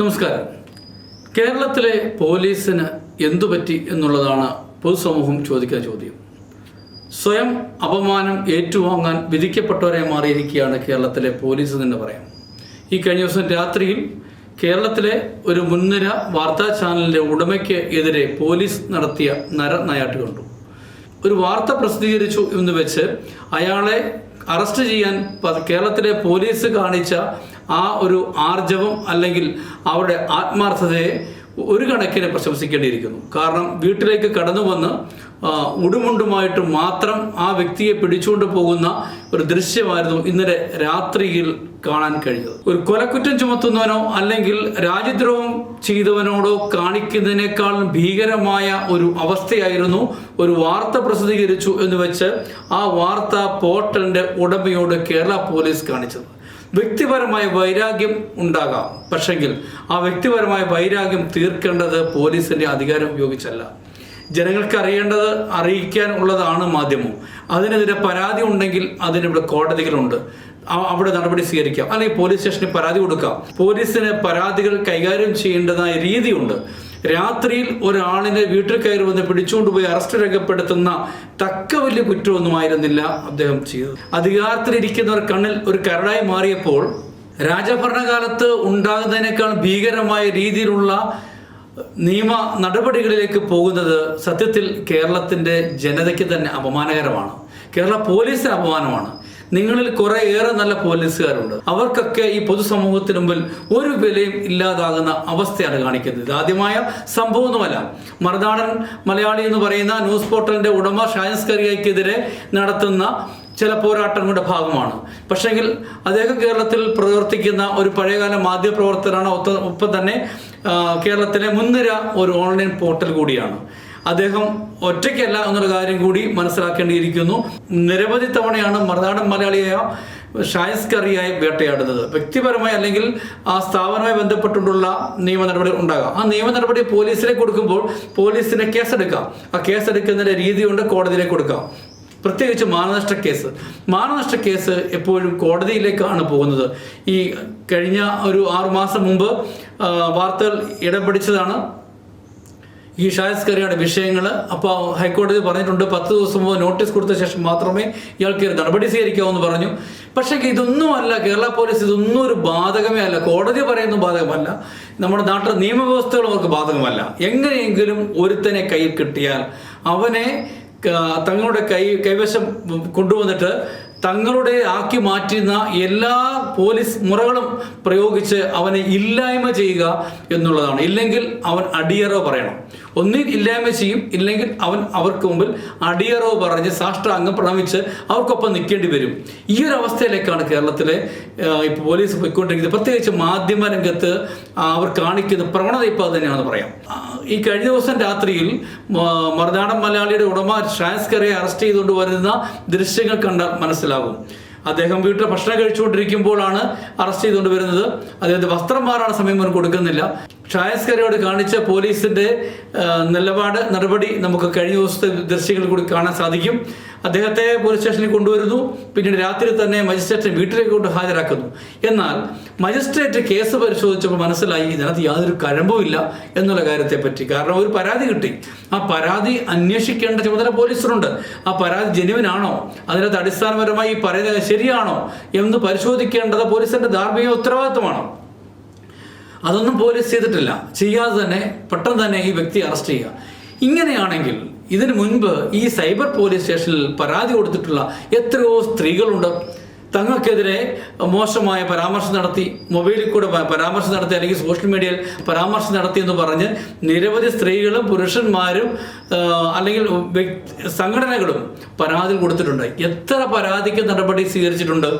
നമസ്കാരം. കേരളത്തിലെ പോലീസിന് എന്തു പറ്റി എന്നുള്ളതാണ് പൊതുസമൂഹം ചോദിക്കുന്ന ചോദ്യം. സ്വയം അപമാനം ഏറ്റുവാങ്ങാൻ വിധിക്കപ്പെട്ടവരെ മാറിയിരിക്കുകയാണ് കേരളത്തിലെ പോലീസ് എന്ന് പറയാം. ഈ കഴിഞ്ഞ ദിവസം രാത്രിയിൽ കേരളത്തിലെ ഒരു മുൻനിര വാർത്താ ചാനലിന്റെ ഉടമയ്ക്ക് എതിരെ പോലീസ് നടത്തിയ നരനായാട്ട് കണ്ടു. ഒരു വാർത്ത പ്രസിദ്ധീകരിച്ചു എന്ന് വെച്ച് അയാളെ അറസ്റ്റ് ചെയ്യാൻ കേരളത്തിലെ പോലീസ് കാണിച്ച ആ ഒരു ആർജവം അല്ലെങ്കിൽ അവരുടെ ആത്മാർത്ഥതയെ ഒരു കണക്കിന് പ്രശംസിക്കേണ്ടിയിരിക്കുന്നു. കാരണം വീട്ടിലേക്ക് കടന്നു വന്ന് ഉടുമുണ്ടുമായിട്ട് മാത്രം ആ വ്യക്തിയെ പിടിച്ചുകൊണ്ട് പോകുന്ന ഒരു ദൃശ്യമായിരുന്നു ഇന്നലെ രാത്രിയിൽ കാണാൻ കഴിഞ്ഞത്. ഒരു കൊലക്കുറ്റം ചുമത്തുന്നവനോ അല്ലെങ്കിൽ രാജ്യദ്രോഹം ചെയ്തവനോടോ കാണിക്കുന്നതിനേക്കാൾ ഭീകരമായ ഒരു അവസ്ഥയായിരുന്നു ഒരു വാർത്ത പ്രസിദ്ധീകരിച്ചു എന്ന് വെച്ച് ആ വാർത്ത പോർട്ടലിന്റെ ഉടമയോട് കേരള പോലീസ് കാണിച്ചത്. വ്യക്തിപരമായ വൈരാഗ്യം ഉണ്ടാകാം. പക്ഷെങ്കിൽ ആ വ്യക്തിപരമായ വൈരാഗ്യം തീർക്കേണ്ടത് പോലീസിന്റെ അധികാരം ഉപയോഗിച്ചല്ല. ജനങ്ങൾക്ക് അറിയേണ്ടത് അറിയിക്കാൻ ഉള്ളതാണ് മാധ്യമം. അതിനെതിരെ പരാതി ഉണ്ടെങ്കിൽ അതിനിവിടെ കോടതികളുണ്ട്. അവിടെ നടപടി സ്വീകരിക്കാം. അല്ലെങ്കിൽ പോലീസ് സ്റ്റേഷനിൽ പരാതി കൊടുക്കാം. പോലീസിന് പരാതികൾ കൈകാര്യം ചെയ്യേണ്ടതായ രീതിയുണ്ട്. രാത്രിയിൽ ഒരാളിനെ വീട്ടിൽ കയറി വന്ന് പിടിച്ചുകൊണ്ടുപോയി അറസ്റ്റ് രേഖപ്പെടുത്തുന്ന തക്ക വലിയ കുറ്റമൊന്നുമായിരുന്നില്ല അദ്ദേഹം ചെയ്തത്. അധികാരത്തിലിരിക്കുന്നവർ കണ്ണിൽ ഒരു കരടായി മാറിയപ്പോൾ രാജഭരണകാലത്ത് ഉണ്ടാകുന്നതിനേക്കാൾ ഭീകരമായ രീതിയിലുള്ള നിയമ നടപടികളിലേക്ക് പോകുന്നത് സത്യത്തിൽ കേരളത്തിന്റെ ജനതയ്ക്ക് തന്നെ അപമാനകരമാണ്. കേരള പോലീസിന് അപമാനമാണ്. നിങ്ങളിൽ കുറെ ഏറെ നല്ല പോലീസുകാരുണ്ട്. അവർക്കൊക്കെ ഈ പൊതുസമൂഹത്തിന് മുമ്പിൽ ഒരു വിലയും ഇല്ലാതാകുന്ന അവസ്ഥയാണ് കാണിക്കുന്നത്. ആദ്യമായ സംഭവമൊന്നുമല്ല. മറുനാടൻ മലയാളി എന്ന് പറയുന്ന ന്യൂസ് പോർട്ടലിന്റെ ഉടമ ഷാൻസ്കറിയക്കെതിരെ നടത്തുന്ന ചില പോരാട്ടങ്ങളുടെ ഭാഗമാണ്. പക്ഷേങ്കിൽ അദ്ദേഹം കേരളത്തിൽ പ്രവർത്തിക്കുന്ന ഒരു പഴയകാല മാധ്യമപ്രവർത്തകരാണ് ഒപ്പം തന്നെ കേരളത്തിലെ മുൻനിര ഒരു ഓൺലൈൻ പോർട്ടൽ കൂടിയാണ്. അദ്ദേഹം ഒറ്റയ്ക്കല്ല എന്നൊരു കാര്യം കൂടി മനസ്സിലാക്കേണ്ടിയിരിക്കുന്നു. നിരവധി തവണയാണ് മറുനാടൻ മലയാളിയായ ഷായസ് കറിയായി വേട്ടയാടുന്നത്. വ്യക്തിപരമായി അല്ലെങ്കിൽ ആ സ്ഥാപനവുമായി ബന്ധപ്പെട്ടുള്ള നിയമ നടപടി ഉണ്ടാകാം. ആ നിയമ നടപടി പോലീസിനെ കൊടുക്കുമ്പോൾ പോലീസിനെ കേസെടുക്കാം. ആ കേസെടുക്കുന്നതിന്റെ രീതിയുണ്ട് കോടതിയിലേക്ക് കൊടുക്കാം. പ്രത്യേകിച്ച് മാനനഷ്ട കേസ്. മാനനഷ്ട കേസ് എപ്പോഴും കോടതിയിലേക്കാണ് പോകുന്നത്. ഈ കഴിഞ്ഞ ഒരു ആറുമാസം മുമ്പ് വാർത്തകൾ ഇടം പിടിച്ചതാണ്. ഈ ഷായസ് കറിയുടെ വിഷയങ്ങൾ അപ്പോൾ ഹൈക്കോടതി പറഞ്ഞിട്ടുണ്ട് പത്ത് ദിവസം മുമ്പ് നോട്ടീസ് കൊടുത്ത ശേഷം മാത്രമേ ഇയാൾക്ക് നടപടി സ്വീകരിക്കാവൂ എന്ന് പറഞ്ഞു. പക്ഷേ ഇതൊന്നും അല്ല കേരള പോലീസ് ഇതൊന്നും ഒരു ബാധകമേ അല്ല. കോടതി പറയുന്ന ബാധകമല്ല. നമ്മുടെ നാട്ടിലെ നിയമവ്യവസ്ഥകൾ അവർക്ക് ബാധകമല്ല. എങ്ങനെയെങ്കിലും ഒരുത്തനെ കയ്യിൽ കിട്ടിയാൽ അവനെ തങ്ങളുടെ കൈ കൈവശം കൊണ്ടുവന്നിട്ട് തങ്ങളുടെ ആക്കി മാറ്റുന്ന എല്ലാ പോലീസ് മുറകളും പ്രയോഗിച്ച് അവനെ ഇല്ലായ്മ ചെയ്യുക എന്നുള്ളതാണ്. ഇല്ലെങ്കിൽ അവൻ അടിയറവ് പറയണം. ഒന്നിൽ ഇല്ലായ്മ ചെയ്യും ഇല്ലെങ്കിൽ അവൻ അവർക്ക് മുമ്പിൽ അടിയറവ് പറഞ്ഞ് സാഷ്ടാംഗം പ്രണമിച്ച് അവർക്കൊപ്പം നിൽക്കേണ്ടി വരും. ഈ ഒരു അവസ്ഥയിലേക്കാണ് കേരളത്തിലെ ഇപ്പോൾ പോലീസ് പോയിക്കൊണ്ടിരിക്കുന്നത്. പ്രത്യേകിച്ച് മാധ്യമ രംഗത്ത് അവർ കാണിക്കുന്ന പ്രവണത ഇപ്പോൾ അത് തന്നെയാണെന്ന് പറയാം. ഈ കഴിഞ്ഞ ദിവസം രാത്രിയിൽ മറുനാടൻ മലയാളിയുടെ ഉടമ ഷാൻസ്കറെ അറസ്റ്റ് ചെയ്തുകൊണ്ട് വരുന്ന ദൃശ്യങ്ങൾ കണ്ടാൽ മനസ്സിലാകും. അദ്ദേഹം വീട്ടിൽ ഭക്ഷണം കഴിച്ചുകൊണ്ടിരിക്കുമ്പോഴാണ് അറസ്റ്റ് ചെയ്തുകൊണ്ട് വരുന്നത്. അദ്ദേഹത്തെ വസ്ത്രം മാറാൻ സമയം മുൻ കൊടുക്കുന്നില്ല. ഷായസ്കരയോട് കാണിച്ച പോലീസിന്റെ നിലപാട് നടപടി നമുക്ക് കഴിഞ്ഞ ദിവസത്തെ ദൃശ്യങ്ങളിൽ കൂടി കാണാൻ സാധിക്കും. അദ്ദേഹത്തെ പോലീസ് സ്റ്റേഷനിൽ കൊണ്ടുവരുന്നു. പിന്നീട് രാത്രി തന്നെ മജിസ്ട്രേറ്റിനെ വീട്ടിലേക്ക് കൊണ്ട് ഹാജരാക്കുന്നു. എന്നാൽ മജിസ്ട്രേറ്റ് കേസ് പരിശോധിച്ചപ്പോൾ മനസ്സിലായി ഇതിനകത്ത് യാതൊരു കഴമ്പുമില്ല എന്നുള്ള കാര്യത്തെപ്പറ്റി. കാരണം ഒരു പരാതി കിട്ടി. ആ പരാതി അന്വേഷിക്കേണ്ട ചുമതല പോലീസിനുണ്ട്. ആ പരാതി ജനുവിനാണോ അതിനകത്ത് അടിസ്ഥാനപരമായി ഈ പറയുന്നത് ശരിയാണോ? എന്ന് പരിശോധിക്കേണ്ടത് പോലീസിന്റെ ധാർമ്മിക ഉത്തരവാദിത്വമാണോ അതൊന്നും പോലീസ് ചെയ്തിട്ടില്ല. ചെയ്യാതെ തന്നെ പെട്ടെന്ന് തന്നെ ഈ വ്യക്തി അറസ്റ്റ് ചെയ്യുക. ഇങ്ങനെയാണെങ്കിൽ ഇതിനു മുൻപ് ഈ സൈബർ പോലീസ് സ്റ്റേഷനിൽ പരാതി കൊടുത്തിട്ടുള്ള എത്രയോ സ്ത്രീകളുണ്ട്. തങ്ങൾക്കെതിരെ മോശമായ പരാമർശം നടത്തി മൊബൈലിൽ കൂടെ പരാമർശം നടത്തി അല്ലെങ്കിൽ സോഷ്യൽ മീഡിയയിൽ പരാമർശം നടത്തി എന്ന് പറഞ്ഞ് നിരവധി സ്ത്രീകളും പുരുഷന്മാരും അല്ലെങ്കിൽ സംഘടനകളും പരാതി കൊടുത്തിട്ടുണ്ട്. എത്ര പരാതിക്ക് നടപടി സ്വീകരിച്ചിട്ടുണ്ട്.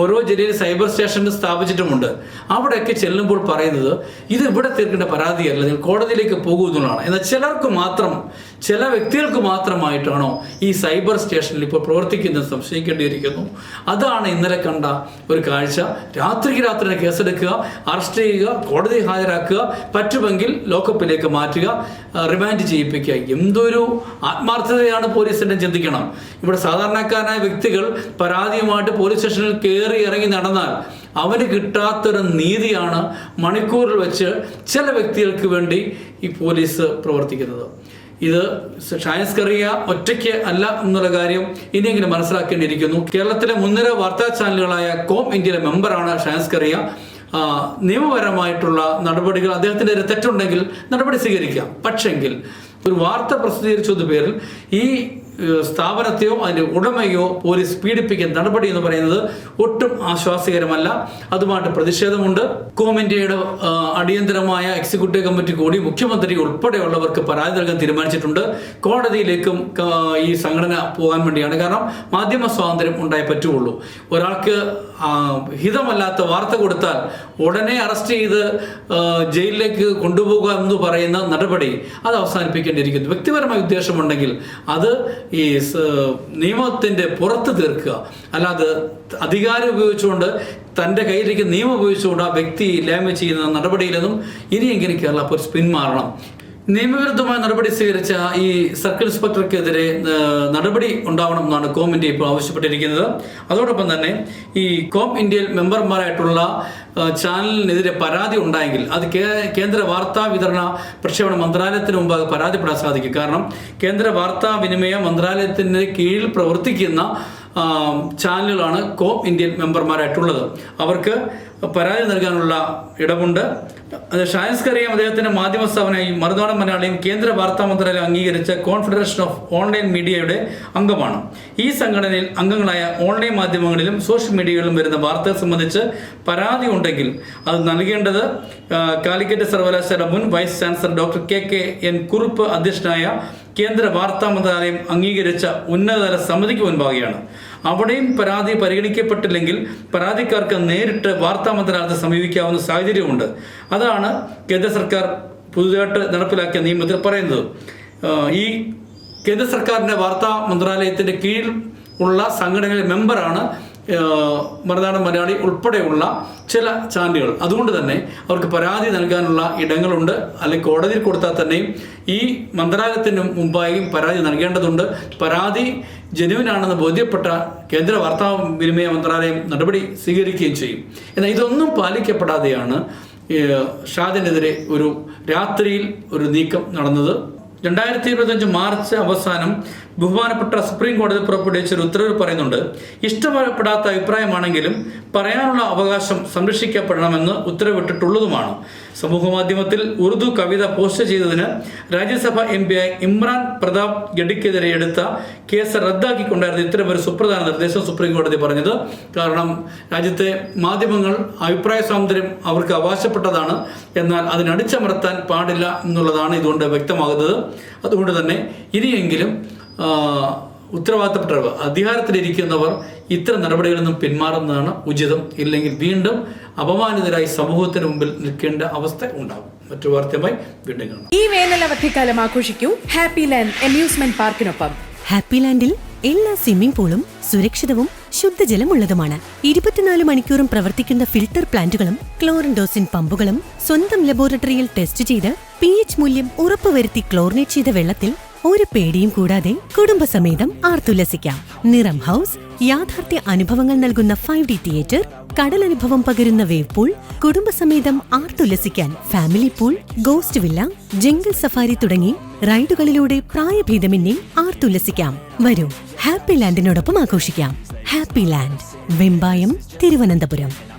ഓരോ ജില്ലയിൽ സൈബർ സ്റ്റേഷൻ സ്ഥാപിച്ചിട്ടുമുണ്ട്. അവിടെയൊക്കെ ചെല്ലുമ്പോൾ പറയുന്നത് ഇത് ഇവിടെ തീർക്കേണ്ട പരാതിയല്ല നിങ്ങൾ കോടതിയിലേക്ക് പോകുന്നതാണ് എന്നാൽ ചിലർക്ക് മാത്രം ചില വ്യക്തികൾക്ക് മാത്രമായിട്ടാണോ ഈ സൈബർ സ്റ്റേഷനിൽ ഇപ്പോൾ പ്രവർത്തിക്കുന്നത് സംശയിക്കേണ്ടിയിരിക്കുന്നു. അതാണ് ഇന്നലെ കണ്ട ഒരു കാഴ്ച. രാത്രിക്ക് രാത്രി കേസെടുക്കുക അറസ്റ്റ് ചെയ്യുക കോടതി ഹാജരാക്കുക പറ്റുമെങ്കിൽ ലോക്കപ്പിലേക്ക് മാറ്റുക റിമാൻഡ് ചെയ്യിപ്പിക്കുക. എന്തൊരു ആത്മാർത്ഥതയാണ് പോലീസിന്റെ ചിന്തിക്കണം. ഇവിടെ സാധാരണക്കാരനായ വ്യക്തികൾ പരാതിയുമായിട്ട് പോലീസ് സ്റ്റേഷനിൽ കയറി ഇറങ്ങി നടന്നാൽ അവന് കിട്ടാത്തൊരു നീതിയാണ് മണിക്കൂറിൽ വെച്ച് ചില വ്യക്തികൾക്ക് വേണ്ടി ഈ പോലീസ് പ്രവർത്തിക്കുന്നത്. ഇത് ഷായൻസ് കറിയ ഒറ്റയ്ക്ക് അല്ല എന്നുള്ള കാര്യം ഇനിയെങ്കിലും മനസ്സിലാക്കേണ്ടിയിരിക്കുന്നു. കേരളത്തിലെ മുൻനിര വാർത്താ ചാനലുകളായ കോം ഇന്ത്യയിലെ മെമ്പറാണ് ഷായൻസ് കറിയ. നിയമപരമായിട്ടുള്ള നടപടികൾ അദ്ദേഹത്തിന്റെ തെറ്റുണ്ടെങ്കിൽ നടപടി സ്വീകരിക്കാം. പക്ഷെങ്കിൽ ഒരു വാർത്ത പ്രസിദ്ധീകരിച്ചത് പേരിൽ ഈ സ്ഥാപനത്തെയോ അതിന്റെ ഉടമയോ പോലീസ് പീഡിപ്പിക്കുന്ന നടപടി എന്ന് പറയുന്നത് ഒട്ടും ആശ്വാസകരമല്ല അതുമായിട്ട് പ്രതിഷേധമുണ്ട്. കോം അടിയന്തരമായ എക്സിക്യൂട്ടീവ് കമ്മിറ്റി കൂടി മുഖ്യമന്ത്രി ഉൾപ്പെടെയുള്ളവർക്ക് പരാതി നൽകാൻ തീരുമാനിച്ചിട്ടുണ്ട്. കോടതിയിലേക്കും ഈ സംഘടന പോകാൻ വേണ്ടിയാണ്. കാരണം മാധ്യമ സ്വാതന്ത്ര്യം ഉണ്ടായി പറ്റുള്ളൂ. ഒരാൾക്ക് ഹിതമല്ലാത്ത വാർത്ത കൊടുത്താൽ ഉടനെ അറസ്റ്റ് ചെയ്ത് ജയിലിലേക്ക് കൊണ്ടുപോകുക എന്ന് പറയുന്ന നടപടി അത് അവസാനിപ്പിക്കേണ്ടിയിരിക്കുന്നു. വ്യക്തിപരമായ ഉദ്ദേശമുണ്ടെങ്കിൽ അത് ഈ നിയമത്തിന്റെ പുറത്ത് തീർക്കുക. അല്ലാതെ അധികാരം ഉപയോഗിച്ചുകൊണ്ട് തന്റെ കയ്യിലേക്ക് നിയമം ഉപയോഗിച്ചുകൊണ്ട് ആ വ്യക്തി ലേമ ചെയ്യുന്ന നടപടിയിലൊന്നും ഇനിയെങ്കിലും കേരള പോലീസ് പിന്മാറണം. നിയമവിരുദ്ധമായ നടപടി സ്വീകരിച്ച ഈ സർക്കിൾ ഇൻസ്പെക്ടർക്കെതിരെ നടപടി ഉണ്ടാവണം എന്നാണ് കോം ഇന്ത്യ ഇപ്പോൾ ആവശ്യപ്പെട്ടിരിക്കുന്നത്. അതോടൊപ്പം തന്നെ ഈ കോം ഇന്ത്യയിൽ മെമ്പർമാരായിട്ടുള്ള ചാനലിനെതിരെ പരാതി ഉണ്ടായെങ്കിൽ അത് കേന്ദ്ര വാർത്താ വിതരണ പ്രക്ഷേപണ മന്ത്രാലയത്തിന് മുമ്പാകെ പരാതിപ്പെടാൻ സാധിക്കും. കാരണം കേന്ദ്ര വാർത്താ വിനിമയ മന്ത്രാലയത്തിന് കീഴിൽ പ്രവർത്തിക്കുന്ന ചാനലുകളാണ് കോം ഇന്ത്യൻ മെമ്പർമാരായിട്ടുള്ളത്. അവർക്ക് പരാതി നൽകാനുള്ള ഇടമുണ്ട്. അത് ഷായസ്കറിയും അദ്ദേഹത്തിന്റെ മാധ്യമ സ്ഥാപനയും മറുനാടൻ മലയാളിയും കേന്ദ്ര വാർത്താ മന്ത്രാലയം അംഗീകരിച്ച കോൺഫെഡറേഷൻ ഓഫ് ഓൺലൈൻ മീഡിയയുടെ അംഗമാണ്. ഈ സംഘടനയിൽ അംഗങ്ങളായ ഓൺലൈൻ മാധ്യമങ്ങളിലും സോഷ്യൽ മീഡിയകളിലും വരുന്ന വാർത്തകൾ സംബന്ധിച്ച് പരാതി ഉണ്ടെങ്കിൽ അത് നൽകേണ്ടത് കാലിക്കറ്റ് സർവകലാശാല മുൻ vice chancellor doctor K K N Kurup അധ്യക്ഷനായ കേന്ദ്ര വാർത്താ മന്ത്രാലയം അംഗീകരിച്ച ഉന്നതതല സമിതിക്ക് മുൻപാകെയാണ്. അവിടെയും പരാതി പരിഗണിക്കപ്പെട്ടില്ലെങ്കിൽ പരാതിക്കാർക്ക് നേരിട്ട് വാർത്താ മന്ത്രാലയത്തെ സമീപിക്കാവുന്ന സാഹചര്യമുണ്ട്. അതാണ് കേന്ദ്ര സർക്കാർ പുതുതായിട്ട് നടപ്പിലാക്കിയ നിയമത്തിൽ പറയുന്നത്. ഈ കേന്ദ്ര സർക്കാരിന്റെ വാർത്താ മന്ത്രാലയത്തിന്റെ കീഴിൽ ഉള്ള സംഘടനയിലെ മെമ്പറാണ് മറുനാടൻ മലയാളി ഉൾപ്പെടെയുള്ള ചില ചാനലുകൾ. അതുകൊണ്ട് തന്നെ അവർക്ക് പരാതി നൽകാനുള്ള ഇടങ്ങളുണ്ട്. അല്ലെങ്കിൽ കോടതിയിൽ കൊടുത്താൽ തന്നെയും ഈ മന്ത്രാലയത്തിന് മുമ്പായും പരാതി നൽകേണ്ടതുണ്ട്. പരാതി ജനുവിനാണെന്ന് ബോധ്യപ്പെട്ട കേന്ദ്ര വാർത്താ വിനിമയ മന്ത്രാലയം നടപടി സ്വീകരിക്കുകയും ചെയ്യും. എന്നാൽ ഇതൊന്നും പാലിക്കപ്പെടാതെയാണ് ഷാദിനെതിരെ ഒരു രാത്രിയിൽ ഒരു നീക്കം നടന്നത്. രണ്ടായിരത്തി ഇരുപത്തഞ്ച് മാർച്ച് അവസാനം ബഹുമാനപ്പെട്ട സുപ്രീം കോടതി പുറപ്പെടുവിച്ച ഒരു ഉത്തരവ് പറയുന്നുണ്ട് ഇഷ്ടപ്പെടാത്ത അഭിപ്രായമാണെങ്കിലും പറയാനുള്ള അവകാശം സംരക്ഷിക്കപ്പെടണമെന്ന് ഉത്തരവിട്ടിട്ടുള്ളതുമാണ്. സമൂഹ മാധ്യമത്തിൽ ഉറുദു കവിത പോസ്റ്റ് ചെയ്തതിന് രാജ്യസഭ എം പി ഇമ്രാൻ പ്രതാപ് ഗഡിക്കെതിരെ എടുത്ത കേസ് റദ്ദാക്കിക്കൊണ്ടായിരുന്നു ഇത്തരം ഒരു സുപ്രധാന നിർദ്ദേശം സുപ്രീം കോടതി പറഞ്ഞത്. കാരണം രാജ്യത്തെ മാധ്യമങ്ങൾ അഭിപ്രായ സ്വാതന്ത്ര്യം അവർക്ക് അവകാശപ്പെട്ടതാണ്. എന്നാൽ അതിനടിച്ചമർത്താൻ പാടില്ല എന്നുള്ളതാണ് ഇതുകൊണ്ട് വ്യക്തമാകുന്നത്. അതുകൊണ്ട് തന്നെ ഇനിയെങ്കിലും ഉത്തരവാദിത്തപ്പെട്ടവർ അധികാരത്തിലിരിക്കുന്നവർ ഇത്തരം നടപടികളിൽ നിന്നും പിന്മാറുന്നതാണ് ഉചിതം. ഇല്ലെങ്കിൽ വീണ്ടും അപമാനിതരായി സമൂഹത്തിന് മുമ്പിൽ നിൽക്കേണ്ട അവസ്ഥ ഉണ്ടാകും. മറ്റു വാർത്തയുമായി വീണ്ടും കാണാം. ഈ വേനൽ അവധിക്കാലം ആഘോഷിക്കൂ. ഹാപ്പി ലാൻഡ് അമ്യൂസ്മെന്റ് പാർക്കിനൊപ്പം ഹാപ്പി ലാൻഡിൽ എല്ലാ സ്വിമ്മിംഗ് പൂളും സുരക്ഷിതവും ശുദ്ധജലമുള്ളതുമാണ്. ഇരുപത്തിനാല് മണിക്കൂറും പ്രവർത്തിക്കുന്ന ഫിൽട്ടർ പ്ലാന്റുകളും ക്ലോറിൻഡോസിൻ പമ്പുകളും സ്വന്തം ലബോറട്ടറിയിൽ ടെസ്റ്റ് ചെയ്ത് പി എച്ച് മൂല്യം ഉറപ്പുവരുത്തി ക്ലോറിനേറ്റ് ചെയ്ത വെള്ളത്തിൽ ഒരു പേടിയും കൂടാതെ കുടുംബസമേതം ആർത്തുല്ലസിക്കാം നിറം ഹൗസ് യാഥാർത്ഥ്യ അനുഭവങ്ങൾ നൽകുന്ന ഫൈവ് ഡി തിയേറ്റർ കടലനുഭവം പകരുന്ന വേവ് പൂൾ കുടുംബസമേതം ആർത്തുല്ലസിക്കാൻ family pool ghost villa jungle safari തുടങ്ങി റൈഡുകളിലൂടെ പ്രായഭേദമന്യേ ആർത്തുല്ലസിക്കാം വരൂ ഹാപ്പി ലാൻഡിനോടൊപ്പം ആഘോഷിക്കാം. Happy land Vembayam Thiruvananthapuram.